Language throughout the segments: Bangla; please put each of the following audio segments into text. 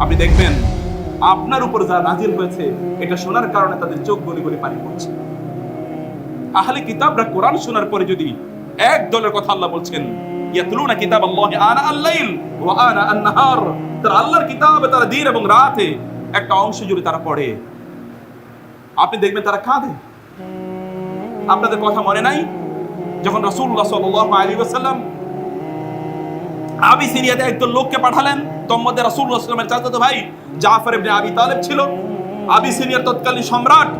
আপনি দেখবেন, আপনার উপর যা নাজিল হয়েছে, এটা শোনার কারণে তাদের চোখ গলি গলি পানি পড়ছে। আহলে কিতাবরা কোরআন শোনার পরে যদি এক দলের কথা আল্লাহ বলছেন, ইয়াতলুনা কিতাব আল্লাহ আনা আল-লাইল ওয়া আনা আন-নাহার, তারা আল্লাহর কিতাবে, তারা দিন এবং রাতে একটা অংশ জুড়ে তারা পড়ে, আপনি দেখবেন তারা কাঁদে। আপনাদের কথা মনে নাই? যখন রাসূলুল্লাহ সাল্লাল্লাহু আলাইহি ওয়াসাল্লাম আবি সিরিয়াতে একদল লোককে পাঠালেন তম্মদে রাসূলুল্লাহ সাল্লাল্লাহু চাচাতো ভাই জাফর ইবনে আবি তালেব ছিল। আবি সিরিয়ার তৎকালীন সম্রাট।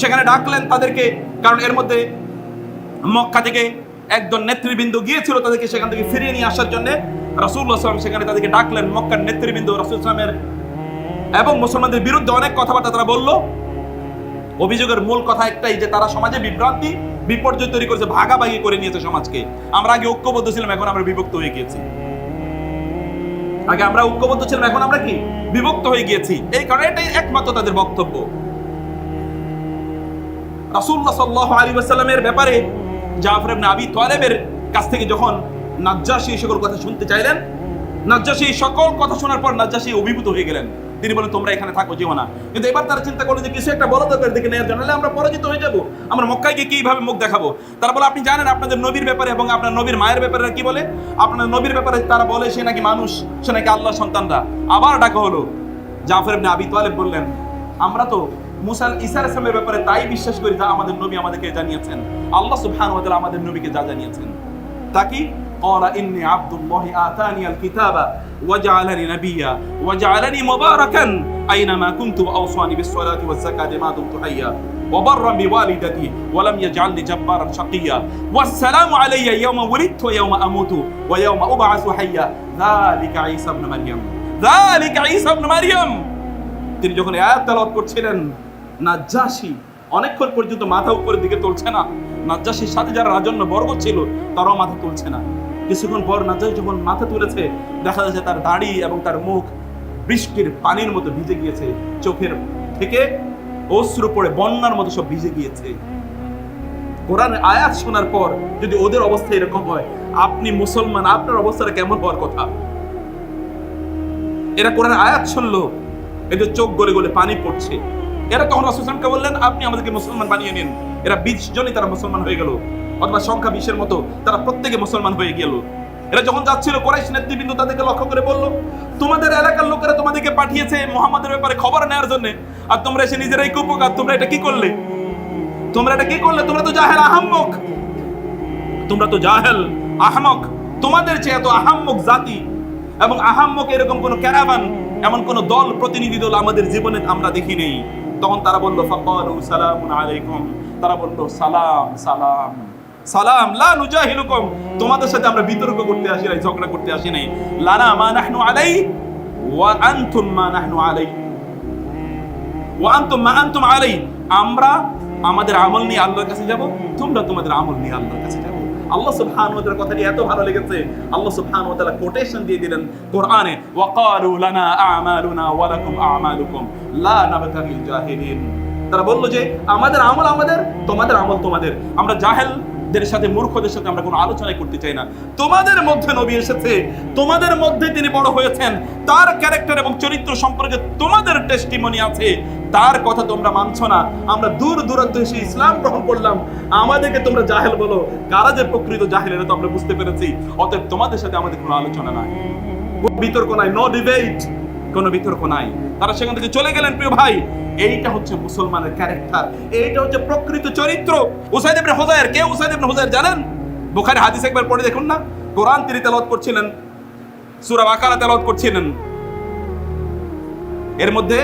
সেখানে ডাকলেন তাদেরকে, কারণ এর মধ্যে মক্কা থেকে একজন নেতৃবৃন্দ গিয়েছিল তাদেরকে সেখান থেকে ফিরিয়ে নিয়ে আসার জন্য। রাসূলুল্লাহ সাল্লাম সেখানে তাদেরকে ডাকলেন, মক্কার নেতৃবৃন্দ রাসূল এবং মুসলমানদের বিরুদ্ধে অনেক কথাবার্তা তারা বলল। অভিযোগের মূল কথা একটাই যে তারা সমাজে বিভ্রান্তি, বিপর্যয় তৈরি করেছে, ভাগাভাগি করে নিয়েছে সমাজকে। আমরা আগে ঐক্যবদ্ধ ছিলাম, এখন আমরা বিভক্ত হয়ে গিয়েছি। আগে আমরা ঐক্যবদ্ধ ছিলাম, এখন আমরা কি? বিভক্ত হয়ে গিয়েছি। এই কারণে এটাই একমাত্র তাদের বক্তব্য। রাসূলুল্লাহ সাল্লাল্লাহু আলাইহি ওয়াসাল্লামের ব্যাপারে জাফর ইবনে আবি তালেবের কাছ থেকে যখন নাজ্জাশী এই সকল কথা শুনতে চাইলেন, নাজ্জাশী সকল কথা শোনার পর নাজ্জাশী অভিভূত হয়ে গেলেন। তিনি বলেন, তোমরা এখানে থাকো, যেও না। কিন্তু এবার তারা চিন্তা করল যে কিছু একটা বড় দরকার দিকে নেওয়ার জন্য আমরা পরাজিত হয়ে যাব। আমরা মক্কায় গিয়ে কীভাবে মুখ দেখাবো? তারা বলে, আপনি জানেন আপনাদের নবীর ব্যাপারে এবং আপনার নবীর মায়ের ব্যাপারে কি বলে? আপনার নবীর ব্যাপারে তারা বলে, সে নাকি মানুষ, সে নাকি আল্লাহ সন্তানরা। আবার ডাকা হলো। জাফর ইবনে আবি তালেব বললেন, আমরা তো মুসা ইসার আলাইহিস সালামের ব্যাপারে তাই বিশ্বাস করি যা আমাদের নবী আমাদেরকে জানিয়েছেন। আল্লাহ সুবহানাহু ওয়া আমাদের নবীকে যা জানিয়েছেন। তা কি? قال إني عبد الله آتاني الكتاب وجعلني نبيا وجعلني مباركا أينما كنت وأوصاني بالصلاة والزكاة ما دمت حيا وبرا بوالدتي ولم يجعلني جبارا شقيا والسلام علي يوم ولدت ويوم أموت ويوم أبعث حيا ذلك عيسى ابن مريم ذلك عيسى ابن مريم তিনি যখন এই আয়াত তেলাওয়াত করছিলেন নাজ্জাশী অনেকক্ষণ পর্যন্ত মাথা উপরের দিকে তুলছে না নাজ্জাশীর সাথে যারা রাজন্য বর্গ ছিল তারাও মাথা তুলছে না কিছুক্ষণ পর নাজ্জাশী যখন মাথা তুলেছে, দেখা যাচ্ছে তার দাড়ি এবং তার মুখ বৃষ্টির পানির মতো ভিজে গিয়েছে। চোখের থেকে অশ্রু পড়ে বন্যার মতো সব ভিজে গিয়েছে। কোরআন আয়াত শোনার পর যদি ওদের অবস্থা এরকম হয়, আপনি মুসলমান, আপনার অবস্থাটা কেমন হওয়ার কথা? এরা কোরআন আয়াত শুনলো, এদের চোখ গলে গলে পানি পড়ছে। এরা তখন রাসূলকে বললেন, আপনি আমাদেরকে মুসলমান বানিয়ে নিন। এরা বিশ জনই তারা মুসলমান হয়ে গেল। অথবা সংখ্যা বিশের মতো তারা প্রত্যেকে মুসলমান হয়ে গেল। এরা যখন যাচ্ছিল, কোরাইশ নেতৃবৃন্দ তাদেরকে লক্ষ্য করে বলল, তোমাদের এলাকার লোকেরা তোমাদেরকে পাঠিয়েছে মোহাম্মদের ব্যাপারে খবর নেওয়ার জন্য। আর তোমরা এসে নিজেরাই কুপকার তোমরা এটা কি করলে? তোমরা এটা কি করলে? তোমরা তো জাহেল আহাম্মক। তোমরা তো জাহেল আহমক। তোমাদের চেয়ে এত আহাম্মক জাতি এবং আহাম্মক এরকম কোন ক্যারাভান, এমন কোন দল, প্রতিনিধি দল আমাদের জীবনে আমরা দেখি নেই। তখন তারা বলল, ফাকালু সালামুন আলাইকুম। তারা বলল, সালাম সালাম। সালাম, লা নুজাহিলুকুম। তোমাদের সাথে আমরা বিতর্ক করতে আসি নাই, ঝগড়া করতে আসি নাই। লানা মা নাহনু আলাই, ওয়া আনতুম মা নাহনু আলাই। ওয়া আনতুম মা আনতুম আলাই। আমরা আমাদের আমল নিয়ে আল্লাহর কাছে যাব, তোমরা তোমাদের আমল নিয়ে আল্লাহর কাছে যাব। আল্লাহ সুবহানাহু ওয়া তাআলার কথাটি এত ভালো লেগেছে। আল্লাহ সুবহানাহু ওয়া তাআলা কোটেশন দিয়ে দিলেন কোরআনে, ওয়া ক্বালু লানা আ'মালুনা ওয়া লাকুম আ'মালুকুম, লা নাবতাগিল জাহিলিন। তারা বলল যে, আমাদের আমল আমাদের, তোমাদের আমল তোমাদের। আমরা জাহেলদের সাথে, মূর্খদের সাথে আমরা কোনো আলোচনাই করতে চাই না। তোমাদের মধ্যে নবী এসেছে, তোমাদের মধ্যে তিনি বড় হয়েছেন, তার ক্যারেক্টার এবং চরিত্র সম্পর্কে তোমাদের টেস্টিমনি আছে। তার কথা তোমরা মানছো না। আমরা দূর দূরান্ত এসে ইসলাম গ্রহণ করলাম। আমাদেরকে তোমরা জাহেল বলো। কারা যে প্রকৃত জাহেল, এটা তো আমরা বুঝতে পেরেছি। অতএব তোমাদের সাথে আমাদের কোনো আলোচনা নাই। বিতর্ক নাই নো ডিবেট কোনো বিতর্ক নাই। তারা সেখান থেকে চলে গেলেন, প্রিয় ভাই। এইটা হচ্ছে মুসলমানের ক্যারেক্টার এইটা হচ্ছে প্রকৃত চরিত্র। উসাইদ ইবনে হুজাইর কে উসাইদ ইবনে হুজাইর জানেন? বুখারী হাদিস একবার পড়ে দেখুন না? কোরআন তিনি তেলাওয়াত করছিলেন, সূরা বাকারা তেলাওয়াত করছিলেন। এর মধ্যে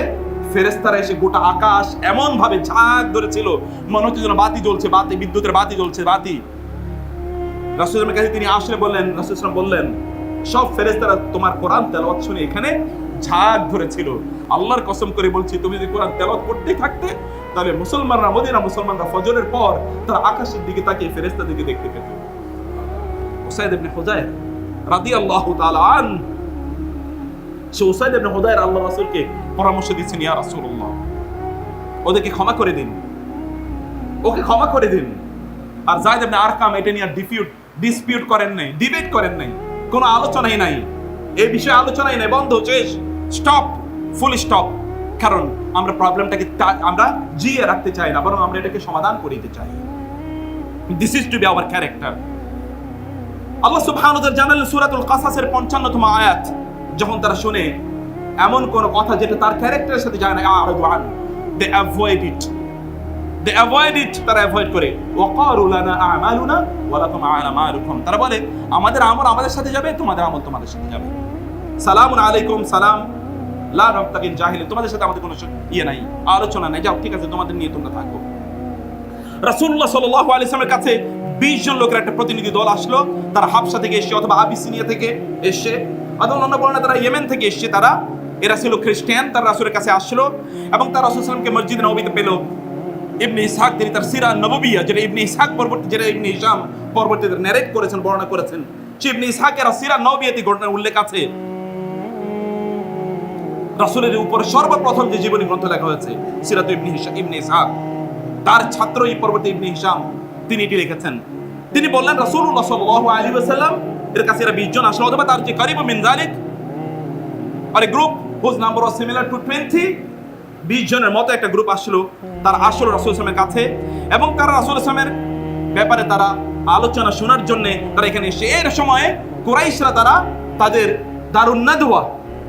ফেরেস্তারা এসে গোটা আকাশ এমন ভাবে ঝাঁক ধরেছিল, মনে হচ্ছে যেন বাতি জ্বলছে, বাতি, বিদ্যুতের বাতি জ্বলছে, বাতি। রাসূলের কাছে তিনি আসলে বললেন, রাসূল বললেন, সব ফেরেস্তারা তোমার কোরআন তেলাওয়াত শুনে এখানে ঝাঁক ধরেছিল। আল্লাহর কসম করে বলছি, তুমি যদি কোরআন তেলাওয়াত করতেই থাকতে, তাহলে মুসলমানরা, মদিনা মুসলমানরা ফজরের পর তারা আকাশের দিকে তাকিয়ে ফেরেস্তা দিকে দেখতে পেত। উসাইদ ইবনে হুজাইর রাদিয়াল্লাহু তাআলা আন সে উসাইদ ইবনে হুদায়র আল্লাহ রাসূলকে পরামর্শ দিচ্ছেন, ইয়া রাসূলুল্লাহ, ওদেরকে ক্ষমা করে দিন। ওকে ক্ষমা করে দিন। আর জায়েদ ইবনে আরকাম এটা নিয়ে ডিফিউট ডিসপিউট করেন নাই ডিবেট করেন নাই। কোনো আলোচনাই নাই। এই বিষয়ে আলোচনাই নেই, বন্ধ, শেষ। Stop, full stop. কারণ আমরা প্রবলেমটাকে আমরা জিয়ে রাখতে চাই না, বরং আমরা এটাকে সমাধান করে দিতে চাই। This is to be our character Allah সুবহানাহু ওয়া জানালেন সূরাতুল কাসাসের 55তম আয়াত, যখন তারা শুনে, এমন কোন কথা যেটা তার ক্যারেক্টারের সাথে যায় না আরাদু আন। দে avoid it they avoid it তারা অ্যাভয়েড করে ওয়াকারু লানা আমালুনা ওয়া লাকুম আমালুকুম তারা বলে, আমাদের আমল আমাদের সাথে যাবে, তোমাদের আমল তোমাদের সাথে যাবে। সালামুন আলাইকুম, সালাম। লা রাবতাকিন জাহিল তোমাদের সাথে আমাদের কোনো ইয়ে নাই, আলোচনা নাই। যাও, ঠিক আছে, তোমাদের নিয়ে তোমরা থাকো। রাসূলুল্লাহ সাল্লাল্লাহু আলাইহি সাল্লামের কাছে 20 জন লোকের একটা প্রতিনিধি দল আসলো। তারা হাবশা থেকে এসে অথবা আবিসিনিয়া থেকে এসে, অথবা অন্য বর্ণনা তারা ইয়েমেন থেকে এসে তারা, এরা ছিল খ্রিস্টান, তারা রাসূলের কাছে আসলো এবং তারা রাসূল সাল্লামকে মসজিদ নববীতে পেল। ইবনে ইসহাক তিনি তার সিরা নববিয়া, যেটা ইবনে ইসহাক পরবর্তী যেটা ইবনে হিশাম পরবর্তীতে ন্যারেট করেছেন, বর্ণনা করেছেন। সে ইবনে ইসহাকের সিরা নববিয়াতে ঘটনার উল্লেখ আছে। রাসূলের উপর সর্বপ্রথম যে জীবনী গ্রন্থ লেখা হয়েছে, সিরাত ইবনে হিশাম ইবনে ইসহাক, তার ছাত্র এই পর্বতে ইবনে হিশাম, তিনি এটি লিখেছেন। তিনি বললেন, রাসূলুল্লাহ সাল্লাল্লাহু আলাইহি ওয়াসাল্লাম, এর কাছে এরা 20 জন আসলো, অথবা তার যে করিব মিন যালিক, আর group whose number was similar to 20 20 জনের মতো একটা গ্রুপ আসলো, তারা আসলো রাসূল সাল্লামের কাছে, এবং তারা রাসূল সাল্লামের ব্যাপারে তারা আলোচনা শোনার জন্য তারা এখানে এসে, এর সময় কুরাইশরা তারা তাদের দারুণ নাদওয়া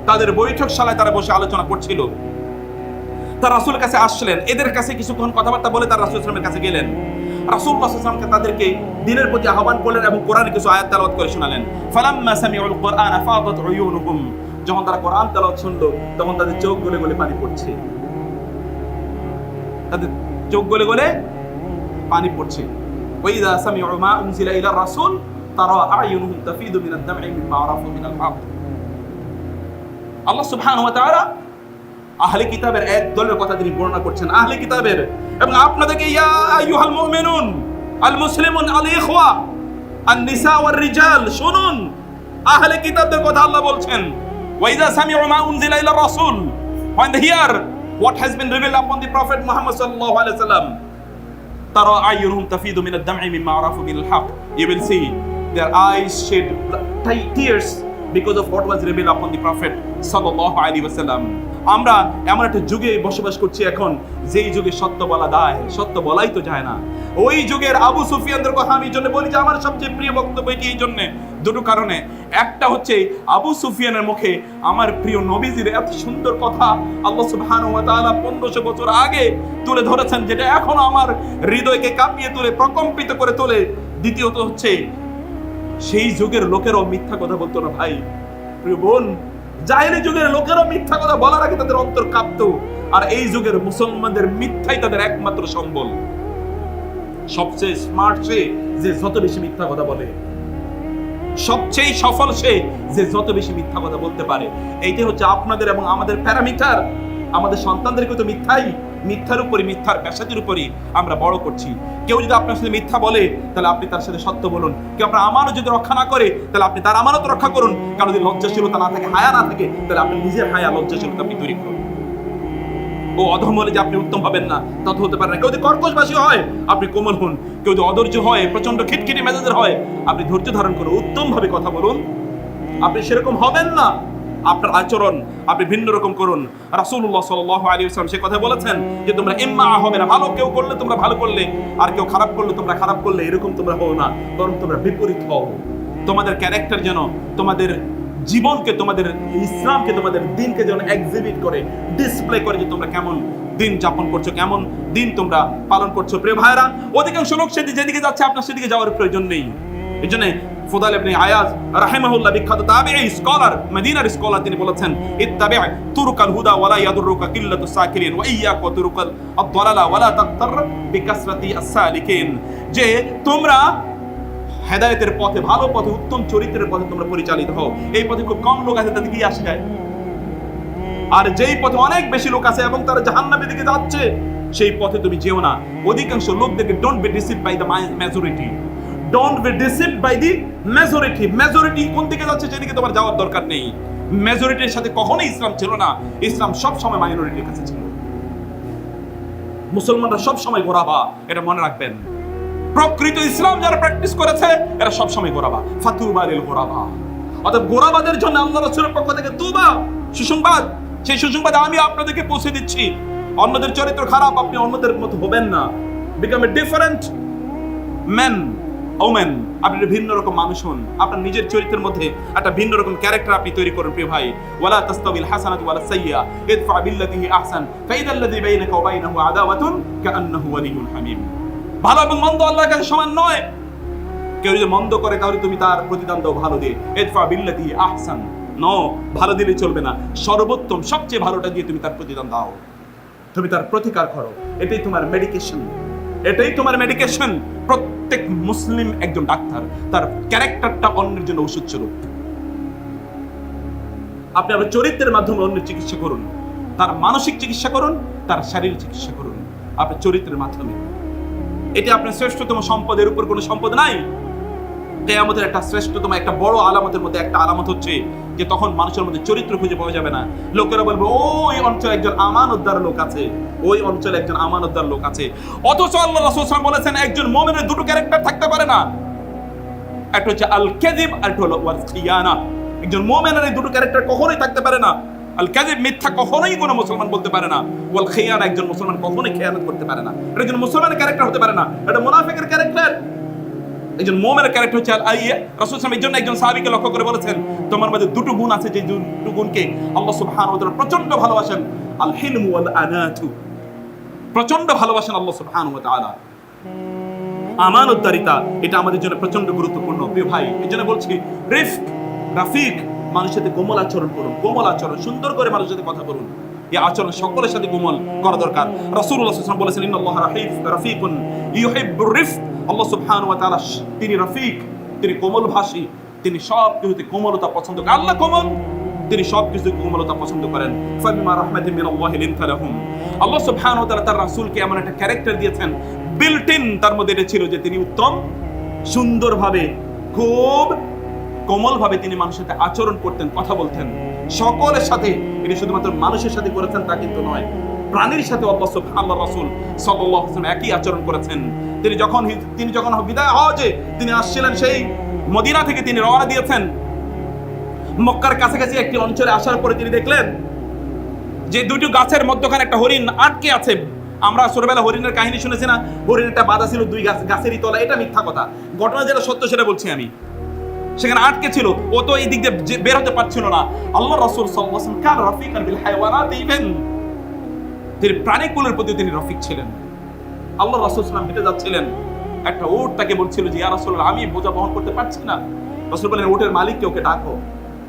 তাদের বৈঠক বৈঠকশালায় তারা বসে আলোচনা করছিল। তার রাসূলের কাছে আসলেন এদের কাছে কিছুক্ষণ কথাবার্তা বলে তার রাসূল সাল্লামের কাছে গেলেন। রাসূল তাদেরকে দিনের প্রতি আহ্বান করলেন এবং কোরআনে কিছু আয়াত করে শোনালেন। কোরআন যখন তারা কোরআন তেলাওয়াত শুনলো, তখন তাদের চোখ গলে গলে পানি পড়ছে। তাদের চোখ গলে গলে পানি পড়ছে। উনজিলা ইলা রাসূল, তারা তাফিদু মিনাল আল্লাহ সুবহান ওয়া তাআলা আহলে কিতাবের এক দলের কথা তিনি বর্ণনা করছেন, আহলে কিতাবের। এবং আপনাদেরকে, ইয়া আইয়ুহাল মুমিনুন, আল মুসলিমুন, আল ইখওয়া, আন নিসা ওয়ার রিজাল, শুনুন, আহলে কিতাবদের কথা আল্লাহ বলছেন ওয়াইদা সামিউ মা উনজিলা ইলা রাসূল when they hear what has been revealed upon the prophet Muhammad sallallahu alaihi wasallam তারা আইয়ুনহুম তাফিদু মিনাদ দামঈ মিম্মা আরাফু মিনাল হক you will see their eyes shed tears because of what was revealed upon the prophet sallallahu alaihi wasallam আমরা এমন একটা যুগে বসবাস করছি এখন, যেই যুগে সত্য বলা দায় সত্য বলাই তো যায় না। ওই যুগের আবু সুফিয়ানদের কথা আমি জন্য বলি যে, আমার সবচেয়ে প্রিয় বক্তব্য এটি এই জন্য। দুটো কারণে। একটা হচ্ছে, আবু সুফিয়ানের মুখে আমার প্রিয় নবীজির এত সুন্দর কথা আল্লাহ সুবহানাহু ওয়া তাআলা 1500 বছর আগে তুলে ধরেছেন, যেটা এখনও আমার হৃদয়কে কাঁপিয়ে তোলে, প্রকম্পিত করে তোলে। দ্বিতীয়ত হচ্ছে সেই যুগের লোকেরও মিথ্যা কথা বলতো না ভাই। প্রিয় বোন, জাহেলি যুগের লোকেরও মিথ্যা কথা বলার আগে তাদের অন্তর কাঁপতো, আর এই যুগের মুসলমানদের মিথ্যাই তাদের একমাত্র সম্বল। সবচেয়ে স্মার্ট সে যে যত বেশি মিথ্যা কথা বলে, সবচেয়ে সফল সে যে যত বেশি মিথ্যা কথা বলতে পারে। এইটাই হচ্ছে আপনাদের এবং আমাদের প্যারামিটার। আমাদের সন্তানদেরকে তো মিথ্যাই মিথ্যার উপরই, মিথ্যার পেশাদের উপরই আমরা বড় করছি। কেউ যদি আপনার সাথে মিথ্যা বলে, তাহলে আপনি তার সাথে সত্য বলুন। কেউ আপনার আমানত যদি রক্ষা না করে, তাহলে আপনি তার আমানত রক্ষা করুন। কারণ যদি লজ্জাশীলতা না থাকে, হায়া না থাকে, তাহলে আপনি নিজের হায়া, লজ্জাশীলতা আপনি তৈরি করুন। ও অধম হলে যে আপনি উত্তম হবেন না, তা তো হতে পারে না। কেউ যদি কর্কশবাসী হয়, আপনি কোমল হন। কেউ যদি অধৈর্য হয় প্রচণ্ড খিটখিটি মেজাজের হয়, আপনি ধৈর্য ধারণ করুন উত্তমভাবে কথা বলুন। আপনি সেরকম হবেন না। আপনার আচরণ আপনি ভিন্ন রকম করুন। রাসূলুল্লাহ সাল্লাল্লাহু আলাইহি ওয়াসাল্লাম সে কথা বলেছেন যে, তোমরা ইম্মা হবে না, ভালো কেউ করলে তোমরা ভালো করলে, আর কেউ খারাপ করলে তোমরা খারাপ করলে, এরকম তোমরা হও না, বরং তোমরা বিপরীত হও। তোমাদের ক্যারেক্টার যেন তোমাদের জীবনকে, তোমাদের ইসলামকে, তোমাদের দিনকে যেন এক্সিবিট করে ডিসপ্লে করে যে, তোমরা কেমন দিন যাপন করছ, কেমন দিন তোমরা পালন করছ। প্রিয় ভাইরা অধিকাংশ লোক সেদিকে যেদিকে যাচ্ছে, আপনার সেদিকে যাওয়ার প্রয়োজন নেই। এই জন্য ফুদাল ইবনে আয়াজ রাহিমাহুল্লাহ বিখ্যাত তাবিঈ স্কলার স্কলার তিনি বলেছেন, ইত্তাবি' তুরুকাল হুদা ওয়ালা কিল্লাতু ওয়া তুরুকাল ওয়ালা বিকাসরাতি যে তোমরা হেদায়েতের পথে, ভালো পথে, উত্তম চরিত্রের পথে তোমরা পরিচালিত হও। এই পথে খুব কম লোক আছে তাদের কি আসে যায়? আর যেই পথে অনেক বেশি লোক আছে এবং তারা জাহান্নামের দিকে যাচ্ছে, সেই পথে তুমি যেও না। অধিকাংশ লোকদেরকে don't be deceive by the majority don't be deceive by the majority majority কোন দিকে যাচ্ছে সেদিকে তোমার যাওয়ার দরকার নেই। মেজরিটির সাথে কখনোই ইসলাম ছিল না। ইসলাম সব সময় মাইনরিটির কাছে ছিল। মুসলমানরা সব সময় গোরাবা এটা মনে রাখবেন। প্রকৃত ইসলাম যারা প্র্যাকটিস করেছে, এরা সব সময় গোরাবা ফাতুবারিল গোরাবা অর্থাৎ গোড়াবাদের জন্য আল্লাহ রসুলের পক্ষ থেকে তুবা সুসংবাদ। সেই সুসংবাদ আমি আপনাদেরকে পৌঁছে দিচ্ছি। অন্যদের চরিত্র খারাপ, আপনি অন্যদের মতো হবেন না। Become a different man women, আপনি ভিন্ন রকম মানুষ হন। আপনার নিজের চরিত্রের মধ্যে একটা ভিন্ন রকম ক্যারেক্টার আপনি তৈরি করুন, প্রিয় ভাই। ওয়ালা তাস্তাবিল হাসানাতু ওয়ালা সাইয়্যা ইদফা বিল্লাতি হি আহসান। ফাইদাল্লাযী বাইনাকা ওয়া বাইনাহু আদাওয়াতুন কাআন্নাহু ওয়ালিয়্যুন হামীম। ভালো এবং মন্দ আল্লাহর কাছে সমান নয়। কেউ যদি মন্দ করে, তাহলে তুমি তার প্রতিদান দাও ভালো দিয়ে। ইদফা বিল্লাতি হি আহসান। নো, ভালো দিলে চলবে না। সর্বোত্তম, সবচেয়ে ভালোটা দিয়ে তুমি তার প্রতিদান দাও। তুমি তার প্রতিকার করো। এটাই তোমার মেডিকেশন এটাই তোমার মেডিকেশন প্রত্যেক মুসলিম একজন ডাক্তার, তার ক্যারেক্টারটা অন্যের জন্য ওষুধ স্বরূপ। আপনি আপনার চরিত্রের মাধ্যমে অন্যের চিকিৎসা করুন, তার মানসিক চিকিৎসা করুন, তার শারীরিক চিকিৎসা করুন। আপনার চরিত্রের মাধ্যমে। এটি আপনার শ্রেষ্ঠতম সম্পদের উপর কোনো সম্পদ নাই। কেয়ামতের একটা শ্রেষ্ঠতম, একটা বড় আলামতের মধ্যে একটা আলামত হচ্ছে যে তখন মানুষের মধ্যে চরিত্র খুঁজে পাওয়া যাবে না। লোকেরা বলবে, ওই অঞ্চলে একজন আমানতদার লোক আছে। ওই অঞ্চলে একজন আমানতদার লোক আছে। অথচ আল্লাহ রাসূল বলেছেন, একজন মুমিনের দুটো ক্যারেক্টার থাকতে পারে না। একটা হচ্ছে আল কাযিব আর একটা হলো ওয়াল খিয়ানা একজন মুমিনের এই দুটো ক্যারেক্টার কখনোই থাকতে পারে না। আল কাযিব মিথ্যা কখনোই কোনো মুসলমান বলতে পারে না। ওয়াল খিয়ানা একজন মুসলমান কখনোই খেয়ানত করতে পারে না। এটা একজন মুসলমানের ক্যারেক্টার হতে পারে না। এটা মুনাফিকের ক্যারেক্টার। একজন মোমের ক্যারেক্টার হচ্ছে আইয়ে। রাসূল সাল্লাল্লাহু আলাইহি জন্য একজন সাহাবীকে লক্ষ্য করে বলেছেন, তোমার মধ্যে দুটো গুণ আছে যে দুটো গুণকে আল্লাহ সুবহানাহু ওয়া তাআলা প্রচণ্ড ভালোবাসেন। আল হিলম ওয়াল আনাতু। প্রচণ্ড ভালোবাসেন আল্লাহ সুবহানাহু ওয়া তাআলা। আমানতদারিতা এটা আমাদের জন্য প্রচণ্ড গুরুত্বপূর্ণ। প্রিয় ভাই, এই জন্য বলছি, রিফক, রাফিক, মানুষের সাথে কোমল আচরণ করুন, কোমল আচরণ, সুন্দর করে মানুষের সাথে কথা বলুন। এই আচরণ সকলের সাথে কোমল করা দরকার। রাসূলুল্লাহ সাল্লাল্লাহু আলাইহি ওয়াসাল্লাম বলেছেন, ইন্নাল্লাহ রাফিক রাফিকুন, ইউহিব্বুর রিফক। আল্লাহ সুবহানাহু ওয়া তাআলা তিনি রাফিক, তিনি কোমল ভাষী তিনি সব কিছুতে কোমলতা পছন্দ করেন। আল্লাহ কোমল, তিনি সব কিছু কোমলতা পছন্দ করেন। লিনতা লাহুম। আল্লাহ সুবহানাহু ওয়া তাআলা তার রাসূলকে এমন একটা ক্যারেক্টার দিয়েছেন বিল্ট ইন তার মধ্যে এটা ছিল যে তিনি উত্তম, সুন্দরভাবে, খুব কোমলভাবে তিনি মানুষের সাথে আচরণ করতেন, কথা বলতেন। সকলের সাথে তিনি শুধুমাত্র মানুষের সাথে করেছেন তা কিন্তু নয়, প্রাণীর সাথে আল্লাহ আল্লাহ রাসূল আলাইহি একই আচরণ করেছেন। তিনি যখন তিনি যখন বিদায় হজে তিনি আসছিলেন সেই মদিনা থেকে তিনি রওনা দিয়েছেন। মক্কার কাছাকাছি একটি অঞ্চলে আসার পরে তিনি দেখলেন যে দুটো গাছের মধ্যখানে একটা হরিণ আটকে আছে। আমরা ছোটবেলা হরিণের কাহিনী শুনেছি না? হরিণটা বাধা ছিল দুই গাছ গাছেরই তলা এটা মিথ্যা কথা। ঘটনা যেটা সত্য সেটা বলছি আমি। সেখানে আটকে ছিল। ও তো এই দিক দিয়ে বের হতে পারছিল না। আল্লাহ রাসূল কান রাফিকান বিল হায়াওয়ানাত ইভেন। তিনি প্রাণীকুলের প্রতি তিনি রফিক ছিলেন। আল্লাহ রাসূল সাল্লাম হেঁটে যাচ্ছিলেন। একটা উট তাকে বলছিল যে, ইয়া রাসূলুল্লাহ, আমি বোঝা বহন করতে পারছি না। রাসূল বলেন উটের মালিককে ওকে ডাকো।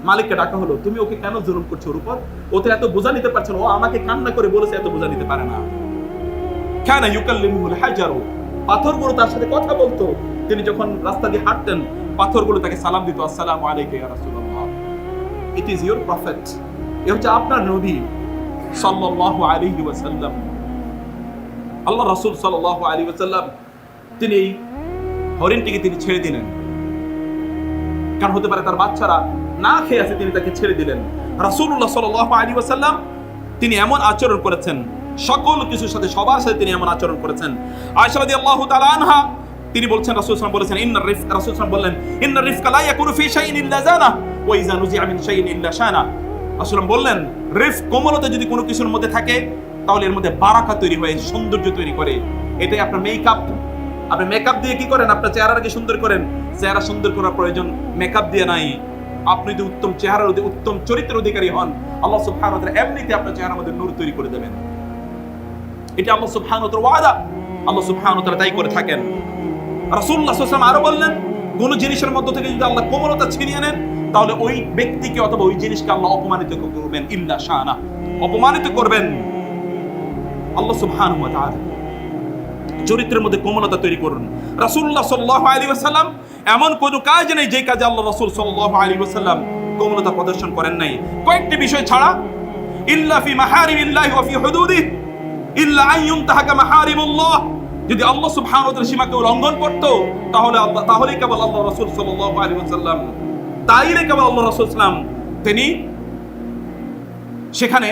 মালিককে ডাকা হলো, তুমি ওকে কেন জুলুম করছ ওর উপর? ও তো এত বোঝা নিতে পারছে না, ও আমাকে কান্না করে বলেছে এত বোঝা নিতে পারে না। কেন ইউকাল্লিমুল হাজারু পাথরগুলো তার সাথে কথা বলতো। তিনি যখন রাস্তা দিয়ে হাঁটতেন, পাথরগুলো তাকে সালাম দিত, আসসালামু আলাইকুম ইয়া রাসূলুল্লাহ। ইট ইজ ইওর প্রফেট এ হচ্ছে আপনার নবী সাল্লাল্লাহু আলাইহি ওয়াসাল্লাম। আল্লাহ রাসূল সাল্লাল্লাহু আলাইহি ওয়াসাল্লাম তিনি এই হরিণটিকে তিনি ছেড়ে দিলেন। কারণ হতে পারে তার বাচ্চারা না খেয়ে আছে, তিনি তাকে ছেড়ে দিলেন। রাসূলুল্লাহ সাল্লাল্লাহু আলাইহি ওয়াসাল্লাম তিনি এমন আচরণ করেছেন, সকল কিছুর সাথে সবার সাথে তিনি এমন আচরণ করেছেন। তাআলা আনহা, তিনি বলছেন, রাসূল বলেছেন ইন্নার রিফক রাসূল সাল্লাল্লাহু বললেন ইন্নার রিফকা লা ইয়াকুনু ফি শাইইন ইল্লা জানা ইল্লা শানা। বললেন, রিফ কোমলতা যদি কোনো কিছুর মধ্যে থাকে তাহলে এর মধ্যে বারাকা তৈরি হয়, সৌন্দর্য তৈরি করে। এটাই আপনার মেকআপ আপনি মেকআপ দিয়ে কি করেন? আপনার চেহারাকে সুন্দর করেন। চেহারা সুন্দর করার প্রয়োজন মেকআপ দিয়ে নাই। আপনি যদি উত্তম চেহারার উত্তম চরিত্রের অধিকারী হন, আল্লাহ সুবহানাহু এমনিতে আপনার চেহারার মধ্যে নূর তৈরি করে দেবেন। এটা আল্লাহ সুবহানাহু ওয়াদা। আল্লাহ সুবহানাহু তাই করে থাকেন। রাসূলুল্লাহ সাল্লাল্লাহু আরও বললেন, কোন জিনিসের মধ্য থেকে যদি আল্লাহ কোমলতা ছিনিয়ে নেন, তাহলে ওই ব্যক্তিকে অথবা ওই জিনিসকে আল্লাহ অপমানিত করবেন। ইল্লা শানা। অপমানিত করবেন। আল্লাহ তাআলা চরিত্রের মধ্যে কোমলতা তৈরি করুন। রাসূলুল্লাহ সাল্লাল্লাহু আলাইহি ওয়াসাল্লাম এমন কাজ নেই যে কাজে আল্লাহ রাসূল আলাইহি ওয়াসাল্লাম কোমলতা প্রদর্শন করেন নাই। কয়েকটি বিষয় ছাড়া, ইল্লা ফি মাহারিমিল্লাহি ওয়া ফি হুদুদিহি, ইল্লা আন ইউনতাহাকা মাহারিমুল্লাহ। যদি আল্লাহ সুবহানাহু ওয়া তাআলা সীমাকে করত, তাহলে আল্লাহ তাহলেই কেবল আল্লাহ রাসূল সাল্লাল্লাহু আলাইহি ওয়াসাল্লাম, তাইলে কেবল আল্লাহ সাল্লাম, তিনি সেখানে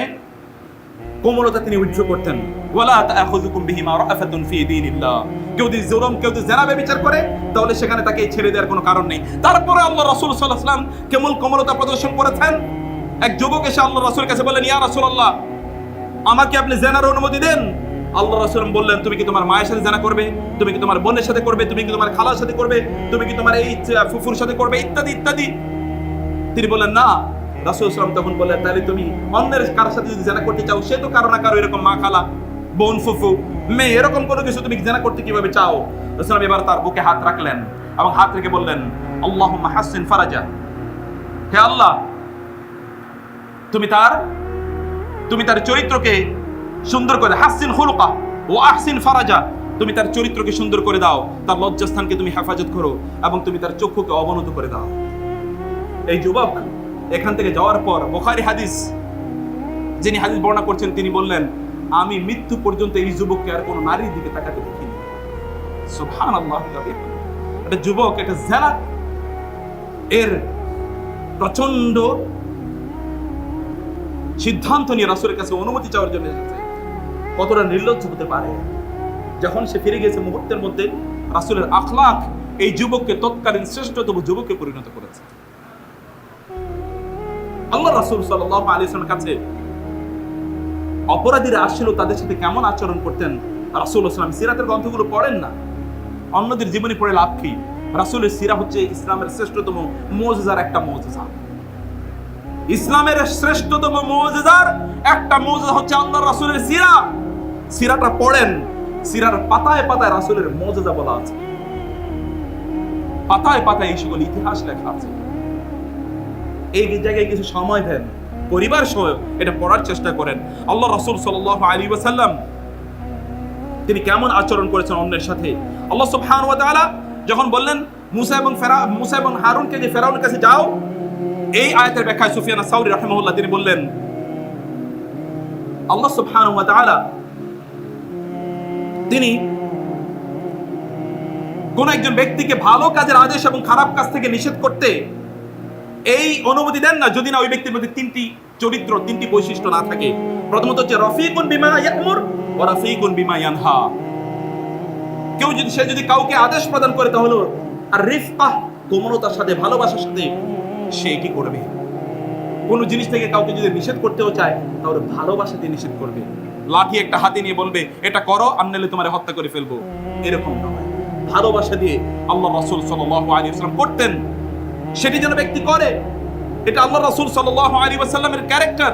কোমলতা তিনি উইথড্র করতেন। ওয়ালা তাআখুযুকুম বিহিমা রাফাতুন ফি দীনিল্লাহ। কেউ যদি জুলুম, কেউ যদি জেনা বিচার করে, তাহলে সেখানে তাকে ছেড়ে দেওয়ার কোনো কারণ নেই। তারপরে আল্লাহ রাসূল সাল্লাল্লাহু আলাইহি ওয়াসাল্লাম কেমন প্রদর্শন করেছেন? এক যুবক এসে আল্লাহ রাসূলের কাছে বললেন, ইয়া রাসূলুল্লাহ, আমাকে আপনি জেনার অনুমতি দেন? আল্লাহ রাসূল বললেন, তুমি কি তোমার মায়ের সাথে জেনা করবে? তুমি কি তোমার বোনের সাথে করবে? তুমি কি তোমার খালার সাথে করবে? তুমি কি তোমার এই ফুফুর সাথে করবে? ইত্যাদি ইত্যাদি। তিনি বললেন, না রাসূল সাল্লাম তখন বললেন তাহলে তুমি অন্যের কারোর সাথে যদি জেনা করতে চাও, সে তো কারও না কারও এরকম মা খালা, বোন, ফুফু, মেয়ে, এরকম কোনো কিছু তুমি জেনা করতে কীভাবে চাও? রাসূল এবার তার বুকে হাত রাখলেন এবং হাত রেখে বললেন, আল্লাহুম্মা হাসিন ফারাজা। হে আল্লাহ, তুমি তার তুমি তার চরিত্রকে সুন্দর করে হাসিন হুলকা ও আহসিন ফারাজা। তুমি তার চরিত্রকে সুন্দর করে দাও, তার লজ্জাস্থানকে তুমি হেফাজত করো এবং তুমি তার চক্ষুকে অবনত করে দাও। এই যুবক এখান থেকে যাওয়ার পর বোখারি হাদিস, যিনি হাদিস বর্ণনা করছেন, তিনি বললেন, আমি মৃত্যু পর্যন্ত এই যুবককে আর কোনো নারীর দিকে তাকাতে দেখিনি। সুবহানাল্লাহ একটা যুবক, একটা জেনা এর প্রচণ্ড সিদ্ধান্ত নিয়ে রাসূলের কাছে অনুমতি চাওয়ার জন্য এসেছে। কতটা নির্লজ্জ হতে পারে? যখন সে ফিরে গেছে মুহূর্তের মধ্যে, রাসূলের আখলাক এই যুবককে তৎকালীন শ্রেষ্ঠতম যুবকে পরিণত করেছে। আল্লাহ রাসূল সাল্লাল্লাহু আলাইহি ওয়াসাল্লামের কাছে অপরাধীরা আসছিল, তাদের সাথে কেমন আচরণ করতেন? রাসূল ইসলাম সিরাতের গ্রন্থগুলো পড়েন না। অন্যদের জীবনী পড়ে লাভ কি? রাসূলের সিরা হচ্ছে ইসলামের শ্রেষ্ঠতম মুজিজার একটা মুজিজা। ইসলামের শ্রেষ্ঠতম মুজিজার একটা মুজিজা হচ্ছে আল্লাহ রাসুলের সিরা। সিরাটা পড়েন, সিরার পাতায় পাতায় রাসুলের মুজিজা বলা আছে। পাতায় পাতায় এই সকল ইতিহাস লেখা আছে। এই জায়গায় কিছু সময় দেন, পরিবার সহ এটা পড়ার চেষ্টা করেন। আল্লাহ রসুল সাল্লাল্লাহু আলাইহি ওয়াসাল্লাম তিনি কেমন আচরণ করেছেন অন্যের সাথে? আল্লাহ ওয়া তাআলা যখন বললেন, মুসা এবং ফেরা, মুসা এবং হারুনকে যে ফেরাউনের কাছে যাও, এই আয়াতের ব্যাখ্যায় সুফিয়ান সাউরি রাহিমাহুল্লাহ তিনি বললেন, আল্লাহ ওয়া তাআলা তিনি কোন একজন ব্যক্তিকে ভালো কাজের আদেশ এবং খারাপ কাজ থেকে নিষেধ করতে এই অনুমতি দেন না যদি না ওই ব্যক্তির মধ্যে তিনটি চরিত্র, তিনটি বৈশিষ্ট্য না থাকে। প্রথমত হচ্ছে, রফিকুন বিমা ইয়ামুর ওয়া রাফিকুন বিমা ইয়ানহা। কেউ যদি, সে যদি কাউকে আদেশ প্রদান করে, তাহলে আর রিফকাহ কোমলতার সাথে, ভালোবাসার সাথে সে কি করবে? কোন জিনিস থেকে কাউকে যদি নিষেধ করতেও চায়, তাহলে ভালোবাসা দিয়ে নিষেধ করবে। লাঠি একটা হাতে নিয়ে বলবে, এটা করো, আর নাহলে তোমার হত্যা করে ফেলব। এরকম নয়। ভালোবাসা দিয়ে আল্লাহ রাসূল সাল্লাল্লাহু আলাইহি ওয়াসাল্লাম করতেন। সেটি যেন ব্যক্তি করে এটা আল্লাহ রাসূল সাল্লাল্লাহু আলাইহি ওয়াসাল্লামের ক্যারেক্টার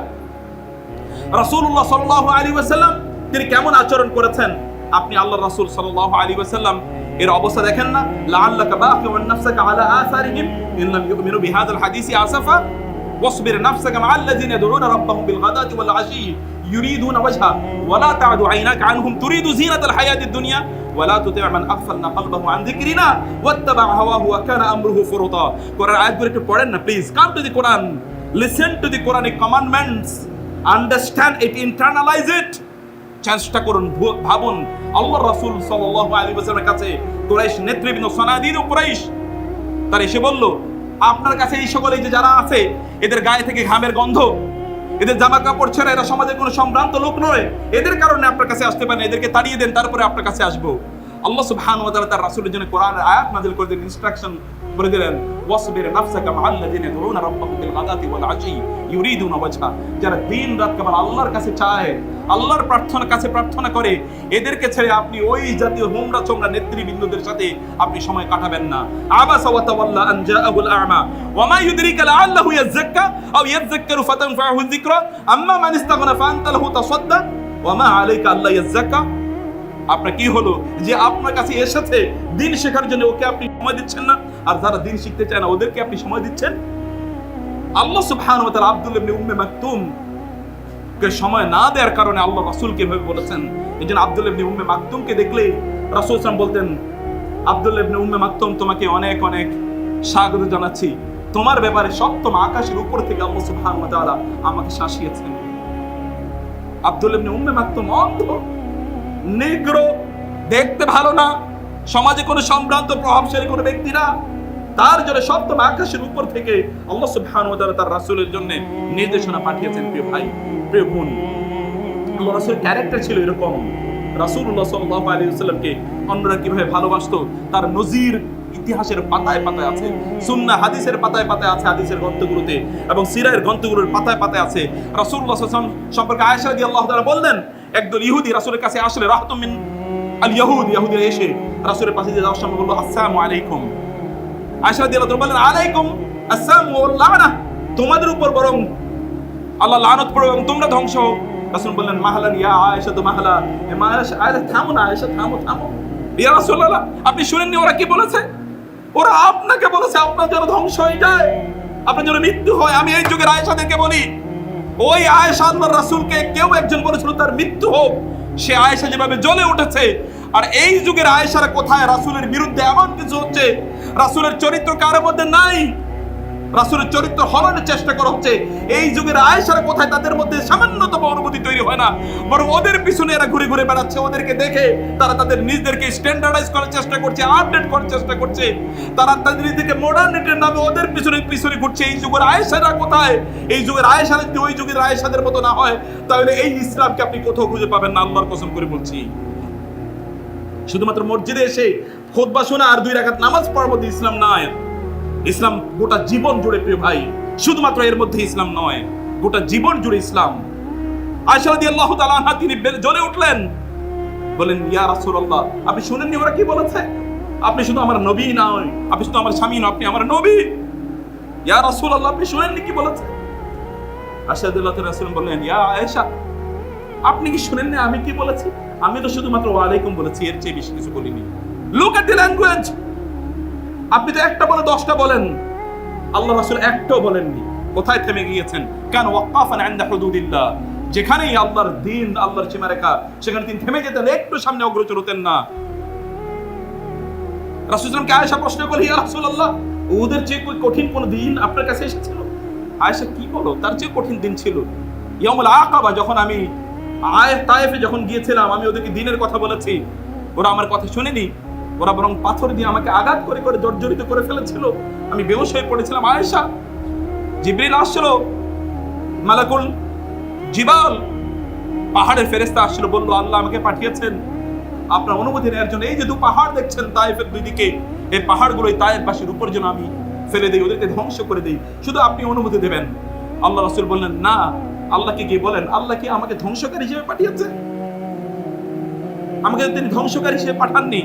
রাসূলুল্লাহ সাল্লাল্লাহু আলাইহি ওয়াসাল্লাম তিনি কেমন আচরণ করেছেন আপনি আল্লাহ রাসূল সাল্লাল্লাহু আলাইহি ওয়াসাল্লাম এর অবস্থা দেখেন না লাআল্লাকা বাখিউন নাফসাকা আলা আসারিহিম ইন লাম ইউমিনু বিহাযাল হাদিসি আসফা واصبر نفسك مع الذين يدعون ربهم بالغداة والعشي يريدون وجهه ولا تعد عيناك عنهم تريد زينة الحياة الدنيا ولا تطع من أغفلنا قلبه عن ذكرنا واتبع هواه وكان أمره فرطا কোরআন আয়াতগুলো একটু পড়েন না please come to the Quran listen to the Quranic commandments understand it internalise it চেষ্টা করুন ভু- ভাবুন আল্লাহ রাসূল সাল্লাল্লাহু আলাইহি ওয়াসাল্লামের কাছে কুরাইশ নেতৃবৃন্দ সনাদিদ ও কুরাইশ তারা এসে বলল আপনার কাছে এই সকল এই যে যারা আছে এদের গায়ে থেকে ঘামের গন্ধ এদের জামা কাপড় ছেড়া এরা সমাজের কোনো সম্ভ্রান্ত লোক নয়। এদের কারণে আপনার কাছে আসতে পারেন এদেরকে তাড়িয়ে দেন, তারপরে আপনার কাছে আসব। আল্লাহ সুবহান ওয়া তাআলা তার রাসূলের জন্য কোরআন আয়াত নাযিল করে দেন ইনস্ট্রাকশন বলে দিলেন ওয়াসবির নাফসাকা মাআল্লাযিনা ইয়াদউনা রাব্বাহুম বিল গাদাতি ওয়াল আশি ইউরিদুনা ওয়াজহা। যারা দিন রাত কেবল আল্লাহর কাছে চায়, আল্লাহর প্রার্থনা কাছে প্রার্থনা করে, এদেরকে ছেড়ে আপনি ওই জাতীয় হোমরা চোমরা নেতৃবৃন্দদের সাথে আপনি সময় কাটাবেন না। আবাসা ওয়া তাওয়াল্লা আন জাআহুল আ'মা। ওয়া মা ইউদরিকা লাআল্লাহু ইয়াযাক্কা আও ইয়াযাক্কারু ফাতানফাহু যিকরা। আম্মা মান ইস্তাগনা ফাআনতা তাসাদ্দা। ওয়া মা আলাইকা আল্লা ইয়াযাক্কা আপনার কি হলো? যে আপনার কাছে এসেছে, দিন শেখার জন্য ওকে আপনি সময় দিচ্ছেন না। আর যারা দিন শিখতে চায় না, ওদেরকে আপনি সময় দিচ্ছেন? আল্লাহ সুবহানাহু ওয়া তাআলা আব্দুল ইবনে উম্মে মাকতুম কে সময় না দেওয়ার কারণে আল্লাহ রাসূলকে এভাবে বলেছেন। এই জন্য আব্দুল ইবনে উম্মে মাকতুমকে দেখলে রাসূল বলতেন, আব্দুল ইবনে উম্মে মাকতুম, তোমাকে অনেক অনেক স্বাগত জানাচ্ছি। তোমার ব্যাপারে সপ্তম আকাশের উপর থেকে আল্লাহ সুবহানাহু ওয়া তাআলা আমাকে শাসিয়েছেন। আব্দুল ইবনে উম্মে মাকতুম অন্ধ, নেগ্রো, দেখতে ভালো না। সমাজে কোনো সম্ভ্রান্ত, প্রভাবশালী কোনো ব্যক্তি না। তার জন্য সপ্তম আকাশের উপর থেকে আল্লাহ সুবহানাহু ওয়া তার রাসূলের জন্য নির্দেশনা পাঠিয়েছেন, প্রিয় ভাই, প্রিয় বোন। আল্লাহ ক্যারেক্টার ছিল এরকম। রাসূলুল্লাহ সাল্লাল্লাহু আলাইহি ওয়াসাল্লামকে অন্যরা কীভাবে ভালোবাসতো? তার নজির ইতিহাসের পাতায় পাতায় আছে, সুন্নাহ হাদিসের পাতায় পাতায় আছে, হাদিসের গ্রন্থগুলোতে এবং সিরায়ের গ্রন্থগুলোর পাতায় পাতায় আছে। রাসূলুল্লাহ সাল্লাল্লাহু সম্পর্কে আয়েশা রাদিয়াল্লাহু তাআলা বললেন, একদল ইহুদি রাসূলের কাছে আসলে, রাহতুম মিন আল ইয়াহুদ ইহুদিরা এসে রাসূলের পাশে যাওয়ার সময় বলল, আসসালামু আলাইকুম। রাদিয়াল্লাহু তাআলা বললেন আলাইকুম আসসালাম লানা। তোমাদের উপর বরং আল্লাহ লানত পড়ো এবং তোমরা ধ্বংস হও। রাসূল বললেন, মাহালান ইয়া আয়েশা তো মাহালা। এ মা আয়েশা থামো না আয়েশা থামো থামো। ইয়া রাসূলুল্লাহ, আপনি শুনেননি ওরা কি বলেছে? ওরা আপনাকে বলেছে, আপনার যেন ধ্বংস হয়ে যায়। আপনার যেন মৃত্যু হয়। আমি এই যুগের আয়েশাদেরকে বলি, ওই আয়েশা আল্লাহর রাসূলকে কেউ একজন বলেছিল তার মৃত্যু হোক। সে আয়েশা যেভাবে জ্বলে উঠেছে, আর এই যুগের আয়েশারা কোথায়? রাসূলের বিরুদ্ধে এমন কিছু হচ্ছে রাসূলের চরিত্র কারোর মধ্যে নাই। রাসূলের চরিত্র হরণের চেষ্টা করা হচ্ছে। এই যুগের আয়েশারা কোথায় তাদের মধ্যে সামান্যতম অনুভূতি তৈরি হয় না। বরং ওদের পিছনে এরা ঘুরে ঘুরে বেড়াচ্ছে, ওদেরকে দেখে তারা তাদের নিজেদেরকে স্ট্যান্ডার্ডাইজ করার চেষ্টা করছে আপডেট করার চেষ্টা করছে। তারা তাদের নিজেদেরকে মডার্নিটির নামে ওদের পিছনে পিছনে ঘুরছে। এই যুগের আয়েশারা কোথায়? এই যুগের আয়েশারা যদি ওই যুগের আয়েশাদের মতো না হয়, তাহলে এই ইসলামকে আপনি কোথাও খুঁজে পাবেন না, আল্লাহর কসম করে বলছি। শুধুমাত্র মসজিদে এসে খোদবা শোনা আর দুই রাকাত নামাজ পড়ার মধ্যে ইসলাম নয়। ইসলাম গোটা জীবন জুড়ে প্রিয় ভাই, শুধুমাত্র এর মধ্যে ইসলাম নয়, গোটা জীবন জুড়ে ইসলাম। আয়সা রাদিয়াল্লাহু তাআলা আনহা, তিনি জ্বলে উঠলেন। বলেন ইয়া রাসূলুল্লাহ, আপনি শুনেননি ওরা কি বলেছে? আপনি শুধু আমার নবী নয়, আপনি শুধু আমার স্বামী নয়, আপনি আমার নবী। ইয়া রাসূলুল্লাহ, আপনি শুনেননি কি বলেছে? তাআলা রাসূল বললেন, ইয়া আয়েশা, আপনি কি শুনেননি আমি কি বলেছি? আমি তো শুধুমাত্র ওয়ালাইকুম বলেছি, এর চেয়ে বেশি কিছু বলিনি। লুক এট দি ল্যাঙ্গুয়েজ আপনি তো একটা বলে দশটা বলেন। আল্লাহ রাসূল একটাও বলেননি। কোথায় থেমে গিয়েছেন? কেন ওয়াকাফান ইনদা হুদুদিল্লাহ। যেখানেই আল্লাহর দিন, আল্লাহর সীমারেখা, সেখানে তিনি থেমে যেতেন, একটু সামনে অগ্রসর হতেন না। রাসূল সাল্লামকে আয়েশা প্রশ্ন করল, ইয়া রাসূলুল্লাহ, ওদের চেয়ে কঠিন কোন দিন আপনার কাছে এসেছিল? আয়েশা, কি বলো? তার চেয়ে কঠিন দিন ছিল। ইয়ামুল আকাবা, যখন আমি আয় তায়েফে যখন গিয়েছিলাম, আমি ওদেরকে দিনের কথা বলেছি। ওরা আমার কথা শুনেনি। ওরা বরং পাথর দিয়ে আমাকে আঘাত করে করে জর্জরিত করে ফেলেছিল। আমি বেহুশ হয়ে পড়েছিলাম, আয়েশা। জিবরিল আসছিল, মালাকুল জিবাল, পাহাড়ের ফেরেস্তা আসছিল, বলল, আল্লাহ আমাকে পাঠিয়েছেন। আপনার অনুমতি নেওয়ার জন্য এই যে দু পাহাড় দেখছেন তায়েফের দুই দিকে, এই পাহাড়গুলো এই তায়েফবাসীর উপর যেন আমি ফেলে দেই, ওদেরকে ধ্বংস করে দেই। শুধু আপনি অনুমতি দেবেন। আল্লাহ রাসূল বললেন, না আল্লাহকে গিয়ে বলেন? আল্লাহ কি আমাকে ধ্বংসকারী হিসেবে পাঠিয়েছে আমাকে তিনি ধ্বংসকারী হিসেবে পাঠাননি।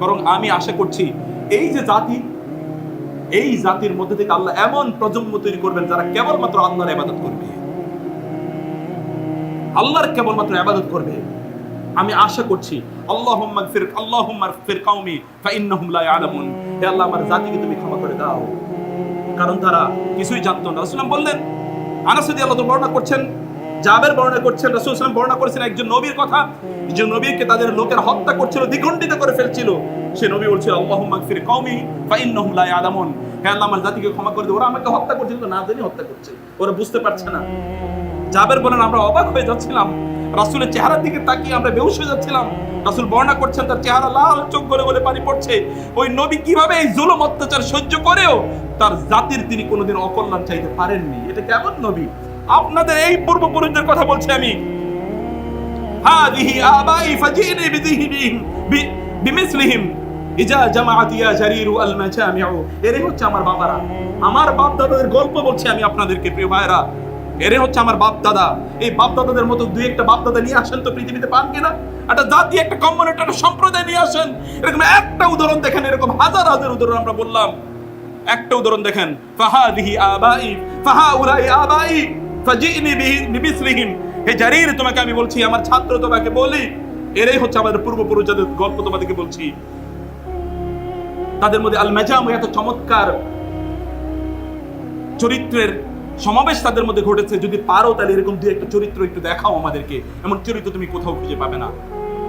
বরং আমি আশা করছি এই যে জাতি, এই জাতির মধ্যে থেকে আল্লাহ এমন প্রজন্ম তৈরি করবেন যারা কেবলমাত্র আল্লাহর ইবাদত করবে। আল্লাহর কেবলমাত্র ইবাদত করবে। আমি আশা করছি, আল্লাহুম্মা ফির আল্লাহুম্মা ফির কওমি, ফাইন্নাহুম লা হে আল্লাহ, আমার জাতিকে তুমি ক্ষমা করে দাও। কারণ তারা কিছুই জানতো না। বললেন, আনাস রাদিয়াল্লাহু তাআলা বর্ণনা করছেন জাবের বর্ণনা করছেন রাসূল সাল্লাল্লাহু বর্ণনা করেছেন একজন নবীর কথা। যে নবীকে তাদের লোকের হত্যা করছিল দ্বিখণ্ডিত করে ফেলছিল। সে নবী বলছিল, আল্লাহুম্মা ফির কওমি লা ইয়ালামুন। হে আল্লাহ, আমার জাতিকে ক্ষমা করে ওরা আমাকে হত্যা না জানি হত্যা করছে। ওরা বুঝতে পারছে না। জাবের বলেন আমরা অবাক হয়ে যাচ্ছিলাম। রাসূলের চেহারার দিকে তাকিয়ে আমরা বেহুশ হয়ে যাচ্ছিলাম। রাসূল বর্ণনা করছেন, তার চেহারা লাল, চোখ গলে গলে পানি পড়ছে। ওই নবী কীভাবে এই জুলুম অত্যাচার সহ্য করেও তার জাতির তিনি কোনোদিন অকল্যাণ চাইতে পারেননি? এটা কেমন নবী? আপনাদের এই পূর্বপুরুষদের কথা বলছি আমি। আবাই আল আমার আমার বাপ দাদাদের গল্প বলছি আমি আপনাদেরকে, প্রিয় এরে হচ্ছে আমার বাপ দাদা এই বাপ মতো দুই একটা বাপ দাদা নিয়ে আসেন তো পৃথিবীতে একটা একটা একটা সম্প্রদায় নিয়ে আসেন। এরকম একটা উদাহরণ দেখেন, এরকম হাজার হাজার উদাহরণ আমরা বললাম। একটা উদাহরণ দেখেন, ফাহাদিহি আবাই আবাই। ফাজিনি বিহি বিমিসলিহিম হে জারির, তোমাকে আমি বলছি, আমার ছাত্র তোমাকে বলি, এরাই হচ্ছে আমাদের পূর্বপুরুষ যাদের গল্প তোমাদেরকে বলছি। তাদের মধ্যে আল মেজাম এত চমৎকার চরিত্রের সমাবেশ তাদের মধ্যে ঘটেছে। যদি পারো তাহলে এরকম দুই একটা চরিত্র একটু দেখাও আমাদেরকে। এমন চরিত্র তুমি কোথাও খুঁজে পাবে না।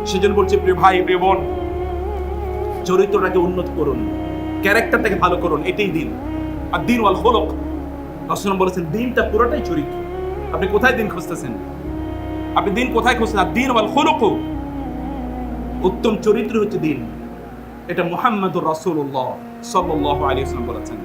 সেজন্য বলছে, প্রিয় ভাই, প্রিয় বোন, চরিত্রটাকে উন্নত করুন। ক্যারেক্টারটাকে ভালো করুন। এটাই দিন। আর দিন ওয়াল হলক রসুল বলেছেন, দিনটা পুরোটাই চরিত্র। আপনি কোথায় দিন খুঁজতেছেন? আপনি দিন কোথায় খুঁজছেন আর দিন ওয়াল হলক উত্তম চরিত্র হচ্ছে দিন। এটা মোহাম্মদুর রসুল্লাহ সাল্লাল্লাহু আলী ইসলাম বলেছেন।